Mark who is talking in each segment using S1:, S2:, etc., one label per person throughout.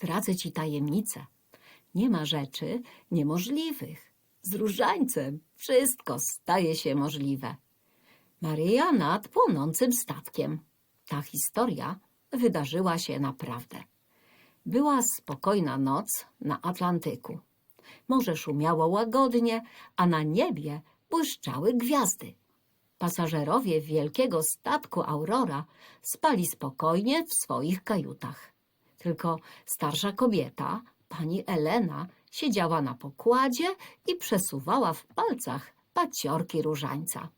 S1: Zdradzę ci tajemnicę. Nie ma rzeczy niemożliwych. Z różańcem wszystko staje się możliwe. Maryja nad płonącym statkiem. Ta historia wydarzyła się naprawdę. Była spokojna noc na Atlantyku. Morze szumiało łagodnie, a na niebie błyszczały gwiazdy. Pasażerowie wielkiego statku Aurora spali spokojnie w swoich kajutach. Tylko starsza kobieta, pani Elena, siedziała na pokładzie i przesuwała w palcach paciorki różańca.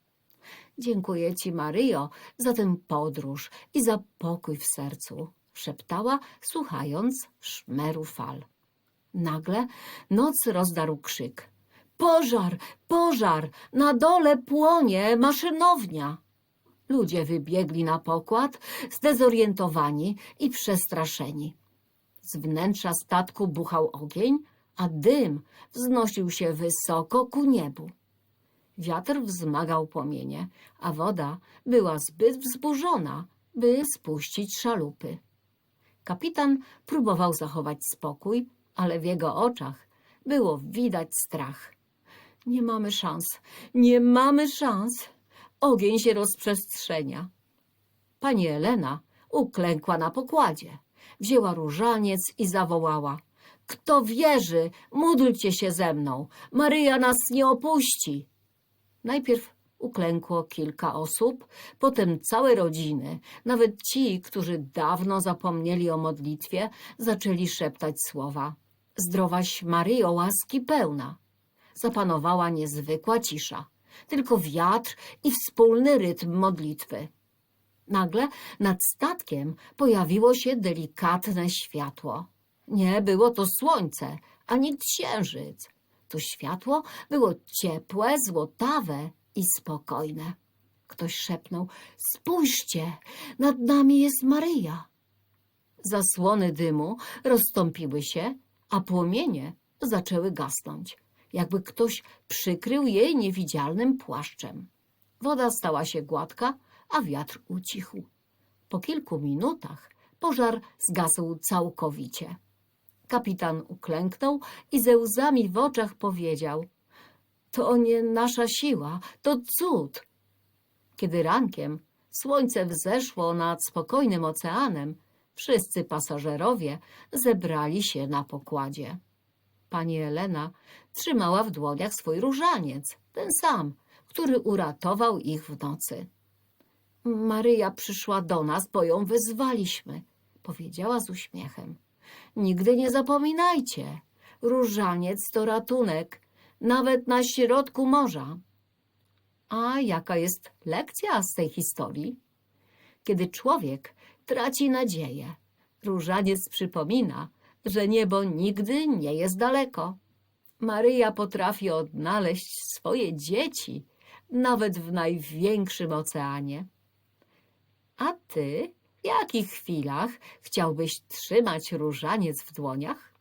S1: Dziękuję ci, Maryjo, za tę podróż i za pokój w sercu, szeptała, słuchając szmeru fal. Nagle noc rozdarł krzyk. Pożar, pożar, na dole płonie maszynownia. Ludzie wybiegli na pokład, zdezorientowani i przestraszeni. Z wnętrza statku buchał ogień, a dym wznosił się wysoko ku niebu. Wiatr wzmagał płomienie, a woda była zbyt wzburzona, by spuścić szalupy. Kapitan próbował zachować spokój, ale w jego oczach było widać strach. Nie mamy szans, nie mamy szans. Ogień się rozprzestrzenia. Pani Elena uklękła na pokładzie. Wzięła różaniec i zawołała. Kto wierzy, módlcie się ze mną. Maryja nas nie opuści. Najpierw uklękło kilka osób, potem całe rodziny. Nawet ci, którzy dawno zapomnieli o modlitwie, zaczęli szeptać słowa. Zdrowaś Maryjo, łaski pełna. Zapanowała niezwykła cisza. Tylko wiatr i wspólny rytm modlitwy. Nagle nad statkiem pojawiło się delikatne światło. Nie było to słońce, ani księżyc. To światło było ciepłe, złotawe i spokojne. Ktoś szepnął: Spójrzcie, nad nami jest Maryja. Zasłony dymu rozstąpiły się, a płomienie zaczęły gasnąć, jakby ktoś przykrył je niewidzialnym płaszczem. Woda stała się gładka, a wiatr ucichł. Po kilku minutach pożar zgasł całkowicie. Kapitan uklęknął i ze łzami w oczach powiedział: To nie nasza siła, to cud. Kiedy rankiem słońce wzeszło nad spokojnym oceanem, wszyscy pasażerowie zebrali się na pokładzie. Pani Elena trzymała w dłoniach swój różaniec, ten sam, który uratował ich w nocy. Maryja przyszła do nas, bo ją wyzwaliśmy, powiedziała z uśmiechem. Nigdy nie zapominajcie, różaniec to ratunek, nawet na środku morza. A jaka jest lekcja z tej historii? Kiedy człowiek traci nadzieję, różaniec przypomina, że niebo nigdy nie jest daleko. Maryja potrafi odnaleźć swoje dzieci nawet w największym oceanie. A ty w jakich chwilach chciałbyś trzymać różaniec w dłoniach?